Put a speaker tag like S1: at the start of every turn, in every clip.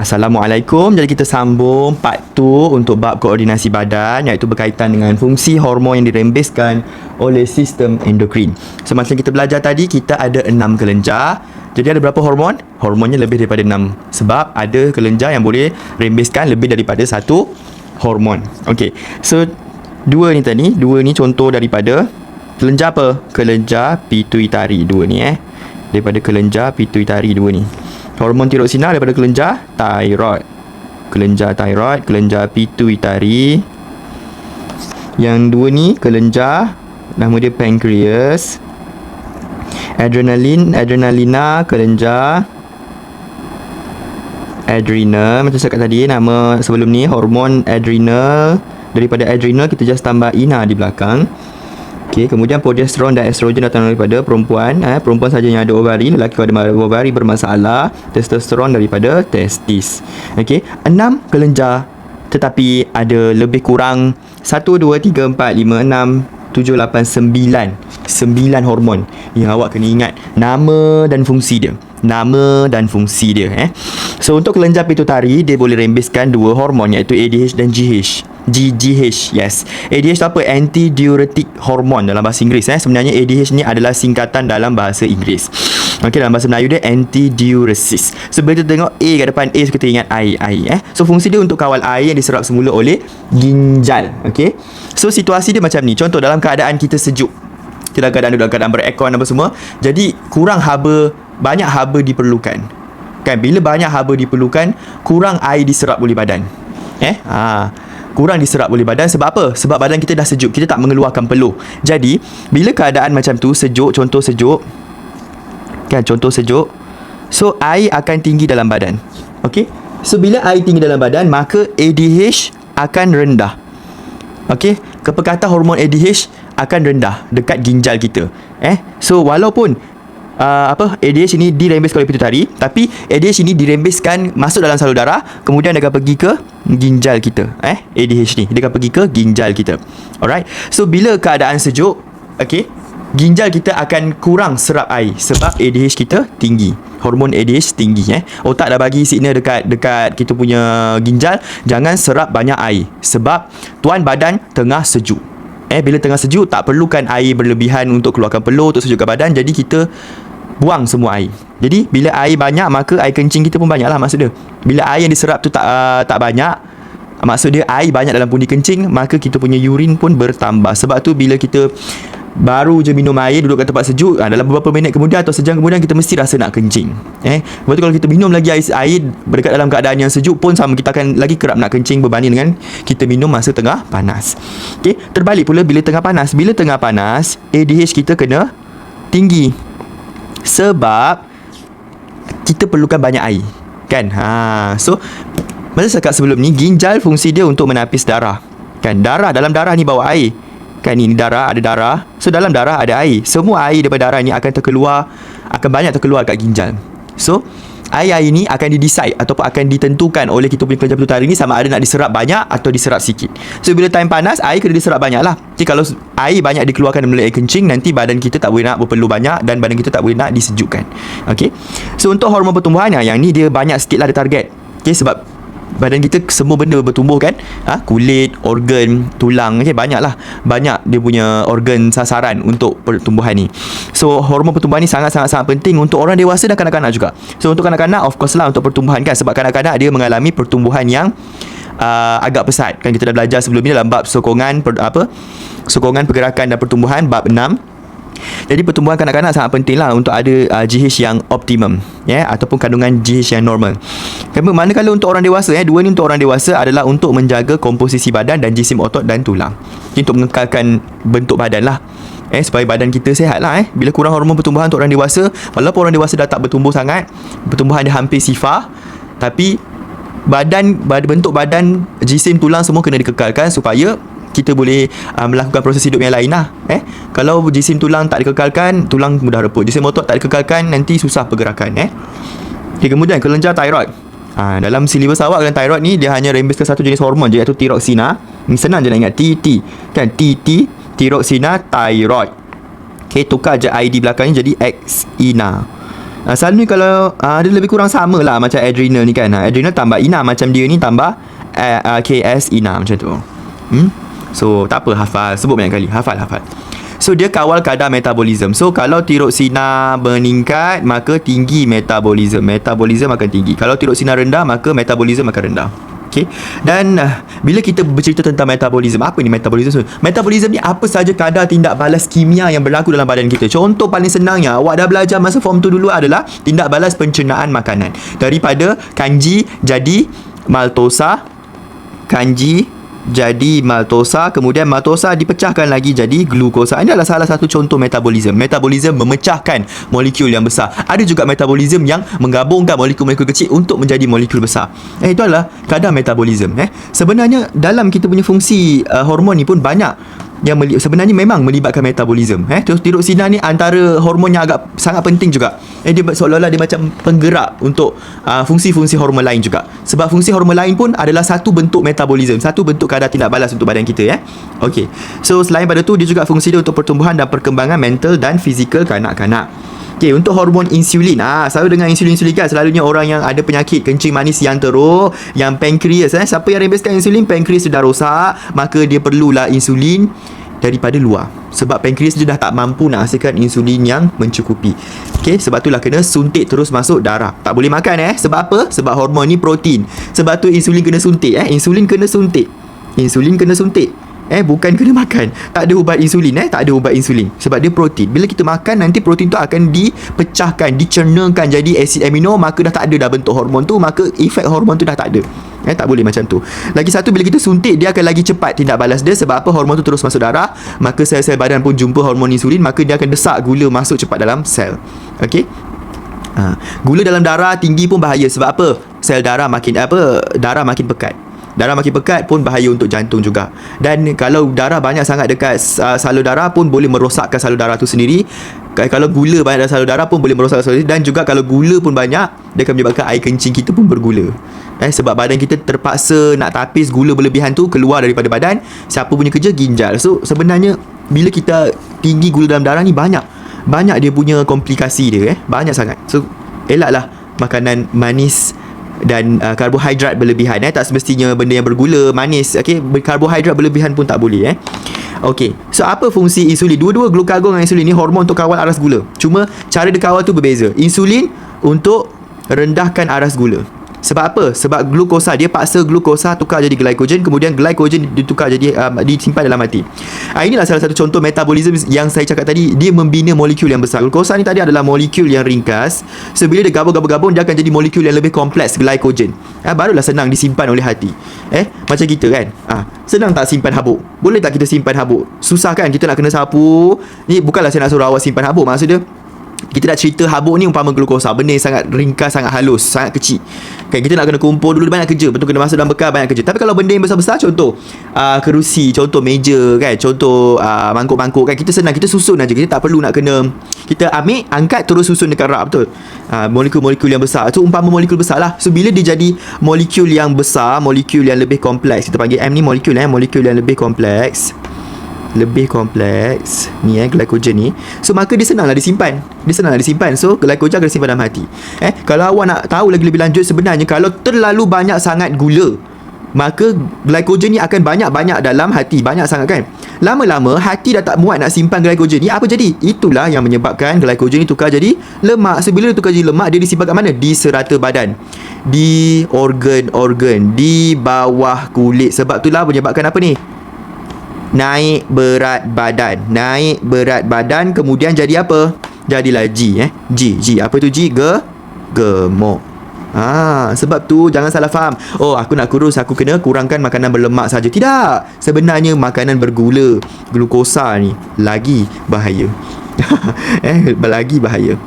S1: Assalamualaikum. Jadi kita sambung part 2 untuk bab koordinasi badan iaitu berkaitan dengan fungsi hormon yang dirembeskan oleh sistem endokrin. Semasa kita belajar tadi kita ada 6 kelenjar. Jadi ada berapa hormon? Hormonnya lebih daripada 6 sebab ada kelenjar yang boleh rembeskan lebih daripada satu hormon. Okey. So dua ni tadi, dua ni contoh daripada kelenjar apa? Kelenjar pituitari dua ni eh. Daripada kelenjar pituitari dua ni. Hormon tiroksina daripada kelenjar thyroid. Kelenjar thyroid, kelenjar pituitari. Yang dua ni kelenjar nama dia pancreas. Adrenalin, adrenalina, kelenjar adrenal macam saya kata tadi nama sebelum ni hormon adrenal daripada adrenal kita just tambah ina di belakang Okey, kemudian progesteron dan estrogen datang daripada perempuan, eh, perempuan saja yang ada ovari, lelaki ada ovari bermasalah, testosteron daripada testis. Okey, enam kelenjar tetapi ada lebih kurang 1 2 3 4 5 6 7 8 9 9 hormon yang awak kena ingat nama dan fungsi dia. Nama dan fungsi dia eh. So untuk kelenjar pituitari dia boleh rembeskan dua hormon iaitu ADH dan GH. GGH yes. ADH tu apa? Antidiuretic hormone dalam bahasa Inggeris eh. Sebenarnya ADH ni adalah singkatan dalam bahasa Inggeris. Okey dalam bahasa Melayu dia antidiuresis. So bila kita tengok A kat depan A kita ingat air air eh. So fungsi dia untuk kawal air yang diserap semula oleh ginjal okey? So situasi dia macam ni. Contoh dalam keadaan kita sejuk kita dalam keadaan dalam keadaan berekon apa semua jadi kurang haba banyak haba diperlukan. Kan? Bila banyak haba diperlukan kurang air diserap oleh badan eh ha kurang diserap oleh badan sebab apa? Sebab badan kita dah sejuk, kita tak mengeluarkan peluh. Jadi, bila keadaan macam tu sejuk, contoh sejuk, kan contoh sejuk, so air akan tinggi dalam badan. Okey? So bila air tinggi dalam badan, maka ADH akan rendah. Okey? Kepekatan hormon ADH akan rendah dekat ginjal kita. Eh? So walaupun uh, apa ADH ini dirembeskan oleh pituitari tapi ADH ini dirembeskan masuk dalam salur darah kemudian dia akan pergi ke ginjal kita. Eh ADH ni dia akan pergi ke ginjal kita. Alright so bila keadaan sejuk okey ginjal kita akan kurang serap air sebab ADH kita tinggi. Hormon ADH tinggi eh. Otak dah bagi signal dekat dekat kita punya ginjal jangan serap banyak air sebab tuan badan tengah sejuk. Eh bila tengah sejuk tak perlukan air berlebihan untuk keluarkan peluh untuk sejukkan badan jadi kita buang semua air. Jadi bila air banyak maka air kencing kita pun banyak lah maksud dia. Bila air yang diserap tu tak uh, tak banyak maksud dia air banyak dalam pundi kencing maka kita punya urin pun bertambah. Sebab tu bila kita baru je minum air duduk kat tempat sejuk ha, dalam beberapa minit kemudian atau sejam kemudian kita mesti rasa nak kencing eh lepas tu kalau kita minum lagi air, air berdekat dalam keadaan yang sejuk pun sama kita akan lagi kerap nak kencing berbanding dengan kita minum masa tengah panas okey terbalik pula bila tengah panas bila tengah panas ADH kita kena tinggi sebab kita perlukan banyak air kan? Ha so masa cakap sebelum ni ginjal fungsi dia untuk menapis darah kan? Darah dalam darah ni bawa air kan? Ini darah ada darah. So dalam darah ada air. Semua air daripada darah ni akan terkeluar akan banyak terkeluar kat ginjal. So air-air ini akan didecide ataupun akan ditentukan oleh kita punya kelenjar pituitari ni sama ada nak diserap banyak atau diserap sikit. So bila time panas air kena diserap banyak lah. Jadi kalau air banyak dikeluarkan melalui air kencing nanti badan kita tak boleh nak berpeluh banyak dan badan kita tak boleh nak disejukkan. Okay. So untuk hormon pertumbuhan yang ni dia banyak sikit lah dia target. Okay sebab badan kita semua benda bertumbuh kan? Ha? kulit, organ, tulang okay, banyak lah banyak dia punya organ sasaran untuk pertumbuhan ni. So hormon pertumbuhan ni sangat-sangat penting untuk orang dewasa dan kanak-kanak juga. So untuk kanak-kanak of course lah untuk pertumbuhan kan? Sebab kanak-kanak dia mengalami pertumbuhan yang uh, agak pesat. Kan kita dah belajar sebelum ni dalam bab sokongan per, apa? Sokongan pergerakan dan pertumbuhan bab 6 jadi pertumbuhan kanak-kanak sangat penting lah untuk ada uh, GH yang optimum ya? Yeah, ataupun kandungan GH yang normal. Kerana manakala untuk orang dewasa ya, dua ni untuk orang dewasa adalah untuk menjaga komposisi badan dan jisim otot dan tulang. Jadi untuk mengekalkan bentuk badan lah. Eh supaya badan kita sihat lah eh. Bila kurang hormon pertumbuhan untuk orang dewasa, walaupun orang dewasa dah tak bertumbuh sangat, pertumbuhan dia hampir sifar, tapi badan bentuk badan jisim tulang semua kena dikekalkan supaya kita boleh uh, melakukan proses hidup yang lain lah eh kalau jisim tulang tak dikekalkan tulang mudah reput jisim otot tak dikekalkan nanti susah pergerakan eh okay, kemudian kelenjar thyroid ha, dalam silibus awak dengan thyroid ni dia hanya rembes ke satu jenis hormon je iaitu tiroksina ni senang je nak ingat TT kan TT tiroksina thyroid Okay, tukar je ID belakangnya jadi Xina Uh, selalunya kalau uh, dia lebih kurang sama lah macam adrenal ni kan. Uh, adrenal tambah ina macam dia ni tambah uh, KS ina macam tu. Hmm? So tak apa hafal sebut banyak kali. Hafal hafal. So dia kawal kadar metabolism. So kalau tiroksina meningkat maka tinggi metabolism. Metabolism akan tinggi. Kalau tiroksina rendah maka metabolism akan rendah. Okay. Dan uh, bila kita bercerita tentang metabolism, apa ni metabolism? Metabolism ni apa saja kadar tindak balas kimia yang berlaku dalam badan kita. Contoh paling senangnya, awak dah belajar masa form tu dulu adalah tindak balas pencernaan makanan. Daripada kanji jadi maltosa, kanji jadi maltosa kemudian maltosa dipecahkan lagi jadi glukosa. Ini adalah salah satu contoh metabolisme metabolisme memecahkan molekul yang besar. Ada juga metabolisme yang menggabungkan molekul-molekul kecil untuk menjadi molekul besar. Eh itu adalah kadar metabolisme eh. Sebenarnya dalam kita punya fungsi uh, hormon ni pun banyak yang meli- sebenarnya memang melibatkan metabolisme eh? Terus tiroksina ni antara hormon yang agak sangat penting juga. Eh dia seolah-olah dia macam penggerak untuk uh, fungsi-fungsi hormon lain juga. Sebab fungsi hormon lain pun adalah satu bentuk metabolisme satu bentuk kadar tindak balas untuk badan kita ya okey. So selain pada tu dia juga fungsi dia untuk pertumbuhan dan perkembangan mental dan fizikal kanak-kanak Okey, untuk hormon insulin. Ah, selalu dengan insulin-insulin kan selalunya orang yang ada penyakit kencing manis yang teruk, yang pankreas eh. Siapa yang rebaskan insulin, pankreas sudah rosak, maka dia perlulah insulin daripada luar. Sebab pankreas dia dah tak mampu nak hasilkan insulin yang mencukupi. Okey, sebab itulah kena suntik terus masuk darah. Tak boleh makan eh. Sebab apa? Sebab hormon ni protein. Sebab tu insulin kena suntik eh. Insulin kena suntik. Insulin kena suntik. Eh bukan kena makan. Tak ada ubat insulin eh? Tak ada ubat insulin. Sebab dia protein. Bila kita makan Nanti protein tu akan dipecahkan Dicernakan jadi asid amino Maka dah tak ada dah bentuk hormon tu Maka efek hormon tu dah tak ada. Eh tak boleh macam tu. Lagi satu bila kita suntik Dia akan lagi cepat tindak balas dia. Sebab apa? Hormon tu terus masuk darah. Maka sel-sel badan pun jumpa hormon insulin Maka dia akan desak gula masuk cepat dalam sel. Okay ha. Gula dalam darah tinggi pun bahaya. Sebab apa? Sel darah makin apa? Darah makin pekat Darah makin pekat pun bahaya untuk jantung juga. Dan kalau darah banyak sangat dekat uh, salur darah pun boleh merosakkan salur darah tu sendiri. Kalau gula banyak dalam salur darah pun boleh merosakkan salur darah dan juga kalau gula pun banyak dia akan menyebabkan air kencing kita pun bergula. Eh sebab badan kita terpaksa nak tapis gula berlebihan tu keluar daripada badan. Siapa punya kerja ginjal. So sebenarnya bila kita tinggi gula dalam darah ni banyak banyak dia punya komplikasi dia eh. Banyak sangat. So elaklah makanan manis dan uh, karbohidrat berlebihan eh. Tak semestinya benda yang bergula manis okey karbohidrat berlebihan pun tak boleh eh. Okey so apa fungsi insulin? Dua-dua glukagon dengan insulin ni hormon untuk kawal aras gula. Cuma cara dia kawal tu berbeza. Insulin untuk rendahkan aras gula sebab apa? Sebab glukosa dia paksa glukosa tukar jadi glycogen kemudian glycogen ditukar jadi um, disimpan dalam hati. Ah inilah salah satu contoh metabolisme yang saya cakap tadi dia membina molekul yang besar. Glukosa ni tadi adalah molekul yang ringkas. So bila dia gabung-gabung-gabung dia akan jadi molekul yang lebih kompleks glycogen. Ah barulah senang disimpan oleh hati. Eh macam kita kan? Ah senang tak simpan habuk? Boleh tak kita simpan habuk? Susah kan kita nak kena sapu. Ni bukanlah saya nak suruh awak simpan habuk maksudnya kita nak cerita habuk ni umpama glukosa. Benda yang sangat ringkas sangat halus sangat kecil. Kan kita nak kena kumpul dulu. Banyak kerja. Betul kena masuk dalam bekal banyak kerja. Tapi kalau benda yang besar-besar contoh uh, kerusi contoh meja kan contoh uh, mangkuk-mangkuk kan kita senang. Kita susun aja. Kita tak perlu nak kena kita ambil angkat terus susun dekat rak. Betul? Uh, molekul-molekul yang besar. Tu umpama molekul besar lah so bila dia jadi molekul yang besar molekul yang lebih kompleks. Kita panggil M ni molekul eh molekul yang lebih kompleks lebih kompleks. Ni eh glycogen ni. So maka dia senanglah disimpan. Dia senanglah disimpan. So glycogen akan disimpan dalam hati. Eh kalau awak nak tahu lagi lebih lanjut sebenarnya kalau terlalu banyak sangat gula maka glycogen ni akan banyak-banyak dalam hati. Banyak sangat kan? Lama-lama hati dah tak muat nak simpan glycogen ni. Apa jadi? Itulah yang menyebabkan glycogen ni tukar jadi lemak. So bila dia tukar jadi lemak dia disimpan kat mana? Di serata badan. Di organ-organ. Di bawah kulit. Sebab itulah menyebabkan apa ni naik berat badan naik berat badan kemudian jadi apa jadilah G eh G G apa tu G ge gemuk Ah, sebab tu jangan salah faham. Oh, aku nak kurus, aku kena kurangkan makanan berlemak saja. Tidak. Sebenarnya makanan bergula, glukosa ni lagi bahaya. eh, lagi bahaya.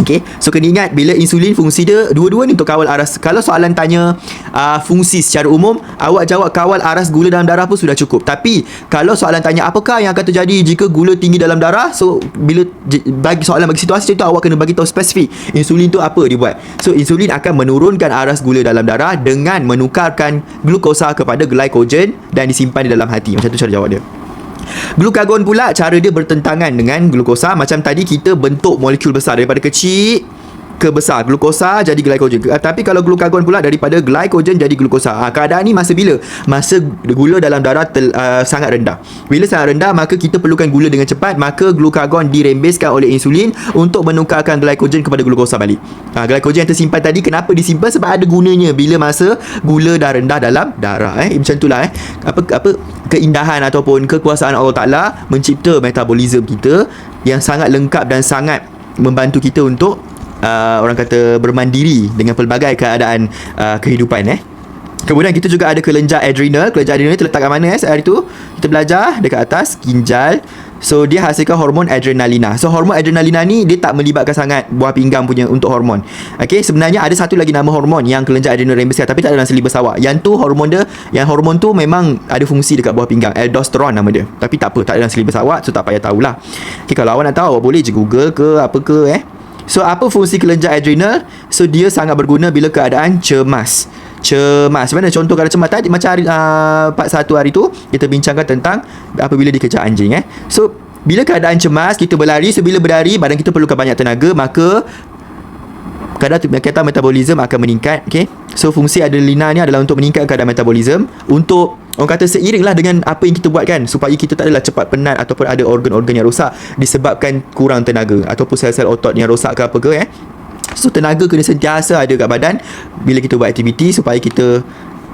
S1: Okay So kena ingat Bila insulin fungsi dia Dua-dua ni untuk kawal aras. Kalau soalan tanya uh, Fungsi secara umum Awak jawab kawal aras gula dalam darah pun sudah cukup. Tapi Kalau soalan tanya Apakah yang akan terjadi Jika gula tinggi dalam darah? So Bila Bagi soalan bagi situasi itu Awak kena bagi tahu spesifik Insulin tu apa dia buat. So insulin akan menurunkan aras gula dalam darah Dengan menukarkan Glukosa kepada glycogen Dan disimpan di dalam hati. Macam tu cara jawab dia Glukagon pula cara dia bertentangan dengan glukosa. Macam tadi kita bentuk molekul besar daripada kecil ke besar glukosa jadi glycogen. Uh, tapi kalau glukagon pula daripada glycogen jadi glukosa. Uh, keadaan ni masa bila? Masa gula dalam darah tel, uh, sangat rendah. Bila sangat rendah maka kita perlukan gula dengan cepat maka glukagon dirembeskan oleh insulin untuk menukarkan glycogen kepada glukosa balik. Uh, glycogen yang tersimpan tadi kenapa disimpan? Sebab ada gunanya bila masa gula dah rendah dalam darah eh. Macam itulah eh. Apa apa keindahan ataupun kekuasaan Allah Taala mencipta metabolisme kita yang sangat lengkap dan sangat membantu kita untuk uh, orang kata bermandiri dengan pelbagai keadaan uh, kehidupan eh. Kemudian kita juga ada kelenjar adrenal. Kelenjar adrenal terletak kat mana eh hari tu? Kita belajar dekat atas ginjal. So dia hasilkan hormon adrenalina. So hormon adrenalina ni dia tak melibatkan sangat buah pinggang punya untuk hormon. Okey, sebenarnya ada satu lagi nama hormon yang kelenjar adrenal rembeskan tapi tak ada dalam seli bersawak. Yang tu hormon dia, yang hormon tu memang ada fungsi dekat buah pinggang. Aldosteron nama dia. Tapi tak apa, tak ada dalam seli bersawak so tak payah tahulah. Okey, kalau awak nak tahu awak boleh je Google ke apa ke eh. So apa fungsi kelenjar adrenal? So dia sangat berguna bila keadaan cemas. Cemas. Mana contoh kalau cemas tadi macam hari uh, part satu hari tu kita bincangkan tentang apabila dikejar anjing eh. So bila keadaan cemas kita berlari sebila berlari badan kita perlukan banyak tenaga maka kadar kata metabolisme akan meningkat okey? So fungsi adrenalina ni adalah untuk meningkatkan kadar metabolisme untuk orang kata seiring lah dengan apa yang kita buat kan supaya kita tak adalah cepat penat ataupun ada organ-organ yang rosak disebabkan kurang tenaga ataupun sel-sel otot yang rosak ke apa ke eh? So tenaga kena sentiasa ada kat badan bila kita buat aktiviti supaya kita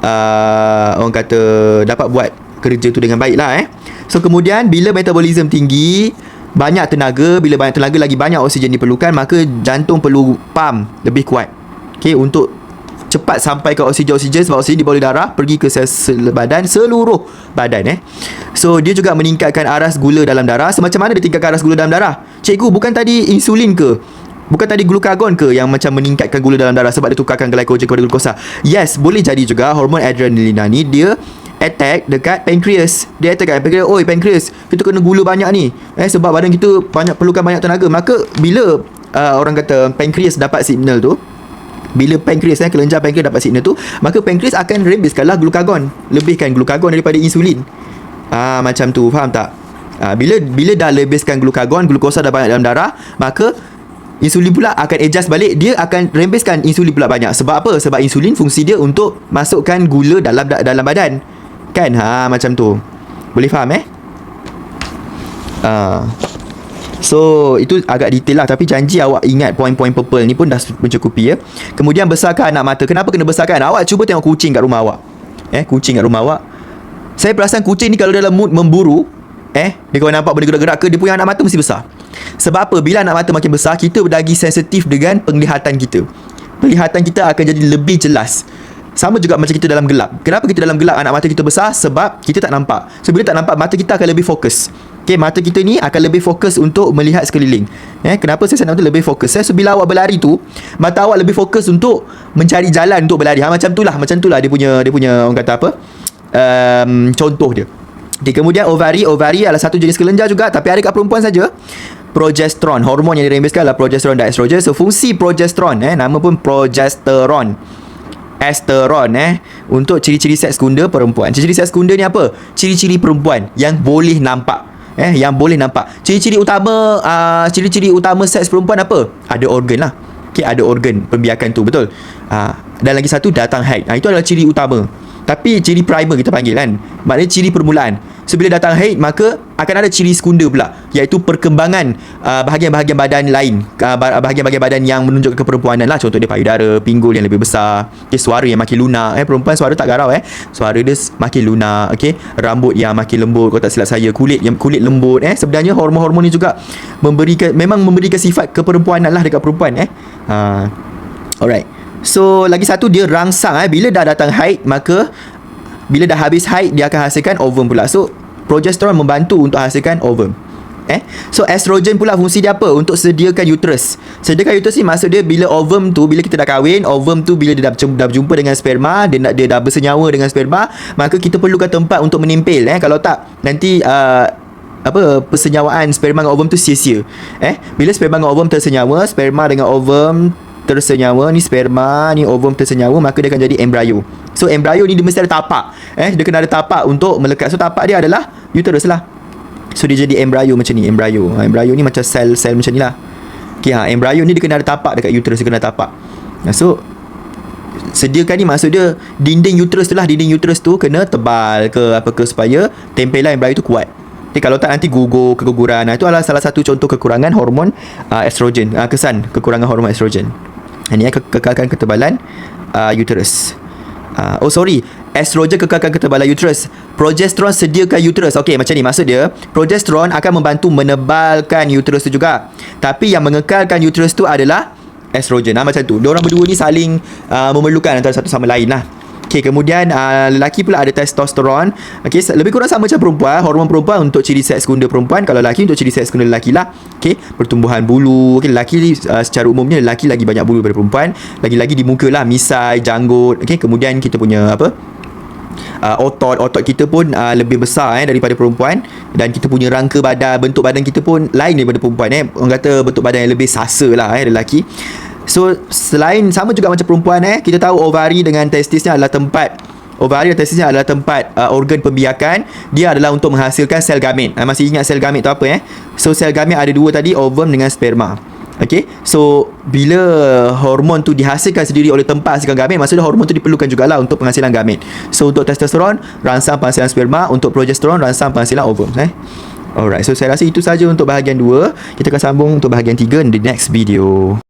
S1: uh, orang kata dapat buat kerja tu dengan baik lah eh? So kemudian bila metabolisme tinggi banyak tenaga bila banyak tenaga lagi banyak oksigen diperlukan maka jantung perlu pump lebih kuat. Okey untuk cepat sampai ke oksigen-oksigen sebab oksigen dibawa darah pergi ke sel badan seluruh badan eh. So dia juga meningkatkan aras gula dalam darah. Semacam mana dia tingkatkan aras gula dalam darah? Cikgu bukan tadi insulin ke? Bukan tadi glukagon ke yang macam meningkatkan gula dalam darah sebab dia tukarkan glycogen kepada glukosa? Yes, boleh jadi juga hormon adrenalina ni dia attack dekat pancreas. Dia attack dekat pancreas. Oi pancreas kita kena gula banyak ni. Eh sebab badan kita banyak perlukan banyak tenaga. Maka bila uh, orang kata pancreas dapat signal tu bila pancreas eh kelenjar pancreas dapat signal tu maka pancreas akan rembeskanlah glukagon lebihkan glukagon daripada insulin. Ah macam tu. Faham tak? Ah bila bila dah lebihkan glukagon glukosa dah banyak dalam darah maka Insulin pula akan adjust balik. Dia akan rembeskan insulin pula banyak. Sebab apa? Sebab insulin fungsi dia untuk Masukkan gula dalam dalam badan Kan? Ha, macam tu. Boleh faham eh? Uh. So, itu agak detail lah. Tapi janji awak ingat poin-poin purple ni pun dah mencukupi ya. Kemudian besarkan anak mata. Kenapa kena besarkan? Awak cuba tengok kucing kat rumah awak. Eh, kucing kat rumah awak. Saya perasan kucing ni kalau dalam mood memburu, eh, dia kalau nampak benda gerak-gerak ke, dia punya anak mata mesti besar. Sebab apa? Bila anak mata makin besar, kita lagi sensitif dengan penglihatan kita. Penglihatan kita akan jadi lebih jelas. Sama juga macam kita dalam gelap. Kenapa kita dalam gelap anak mata kita besar? Sebab kita tak nampak. So bila tak nampak mata kita akan lebih fokus. Okay, mata kita ni akan lebih fokus untuk melihat sekeliling. Eh, kenapa saya senang tu lebih fokus? Eh, so bila awak berlari tu, mata awak lebih fokus untuk mencari jalan untuk berlari. Ha, macam itulah, macam itulah dia punya dia punya orang kata apa? Um, contoh dia. Okay, kemudian ovari, ovari adalah satu jenis kelenjar juga tapi ada kat perempuan saja. Progesteron, hormon yang dirembeskan adalah progesteron dan estrogen. So fungsi progesteron eh nama pun progesteron esteron eh untuk ciri-ciri seks sekunda perempuan. Ciri-ciri seks sekunda ni apa? Ciri-ciri perempuan yang boleh nampak. Eh yang boleh nampak. Ciri-ciri utama uh, ciri-ciri utama seks perempuan apa? Ada organ lah. Okey, ada organ pembiakan tu, betul. Uh, dan lagi satu datang haid. Uh, itu adalah ciri utama. Tapi ciri primer kita panggil kan. Maknanya ciri permulaan. So bila datang haid maka akan ada ciri sekunda pula. Iaitu perkembangan uh, bahagian-bahagian badan lain. Uh, bahagian-bahagian badan yang menunjukkan keperempuanan lah. Contoh dia payudara pinggul yang lebih besar. Okay, suara yang makin lunak. Eh perempuan suara tak garau eh? Suara dia makin lunak okey? Rambut yang makin lembut. Kalau tak silap saya kulit yang kulit lembut eh? Sebenarnya hormon-hormon ni juga memberikan memang memberikan sifat keperempuanan lah dekat perempuan eh? Uh, alright So lagi satu dia rangsang eh. Bila dah datang haid maka bila dah habis haid dia akan hasilkan ovum pula. So progesteron membantu untuk hasilkan ovum eh. So estrogen pula fungsi dia apa? Untuk sediakan uterus. Sediakan uterus ni maksud dia bila ovum tu bila kita dah kahwin ovum tu bila dia dah, dah berjumpa dengan sperma dia, dia dah bersenyawa dengan sperma maka kita perlukan tempat untuk menimpil eh. Kalau tak nanti uh, apa persenyawaan sperma dengan ovum tu sia-sia eh. Bila sperma dengan ovum tersenyawa sperma dengan ovum tersenyawa ni sperma ni ovum tersenyawa maka dia akan jadi embrio so embrio ni dia mesti ada tapak eh dia kena ada tapak untuk melekat so tapak dia adalah uterus lah so dia jadi embrio macam ni embrio ha, embrio ni macam sel-sel macam ni lah Okay, ha, embryo ni dia kena ada tapak dekat uterus, dia kena ada tapak. Nah, so, sediakan ni maksud dia dinding uterus tu lah, dinding uterus tu kena tebal ke apa ke supaya tempelan embryo tu kuat. Okay, kalau tak nanti gugur, keguguran. Nah, itu adalah salah satu contoh kekurangan hormon uh, estrogen. Uh, kesan kekurangan hormon estrogen. Ini ya, ke- kekalkan ketebalan uh, uterus. Uh, oh sorry. Estrogen kekalkan ketebalan uterus. Progesteron sediakan uterus. Okey macam ni. Maksud dia Progesteron akan membantu menebalkan uterus tu juga. Tapi yang mengekalkan uterus tu adalah Estrogen. Ha, Macam tu. Diorang berdua ni saling uh, Memerlukan antara satu sama lain lah Okey kemudian uh, lelaki pula ada testosteron. Okey lebih kurang sama macam perempuan. Hormon perempuan untuk ciri seks gunda perempuan, kalau lelaki untuk ciri seks gunda lelaki lah. Okey pertumbuhan bulu. Okey lelaki uh, secara umumnya lelaki lagi banyak bulu daripada perempuan. Lagi-lagi di muka lah misai, janggut. Okey kemudian kita punya apa? Uh, otot otot kita pun uh, lebih besar eh daripada perempuan dan kita punya rangka badan bentuk badan kita pun lain daripada perempuan eh orang kata bentuk badan yang lebih sasa lah eh lelaki So selain sama juga macam perempuan eh kita tahu ovari dengan testisnya adalah tempat ovari dan testisnya adalah tempat uh, organ pembiakan dia adalah untuk menghasilkan sel gamet. Uh, masih ingat sel gamet tu apa eh? So sel gamet ada dua tadi ovum dengan sperma. Okay So Bila hormon tu dihasilkan sendiri oleh tempat hasilkan gamet Maksudnya hormon tu diperlukan jugalah Untuk penghasilan gamet So untuk testosteron Rangsang penghasilan sperma Untuk progesteron Rangsang penghasilan ovum eh? Alright So saya rasa itu saja untuk bahagian 2 Kita akan sambung untuk bahagian 3 In the next video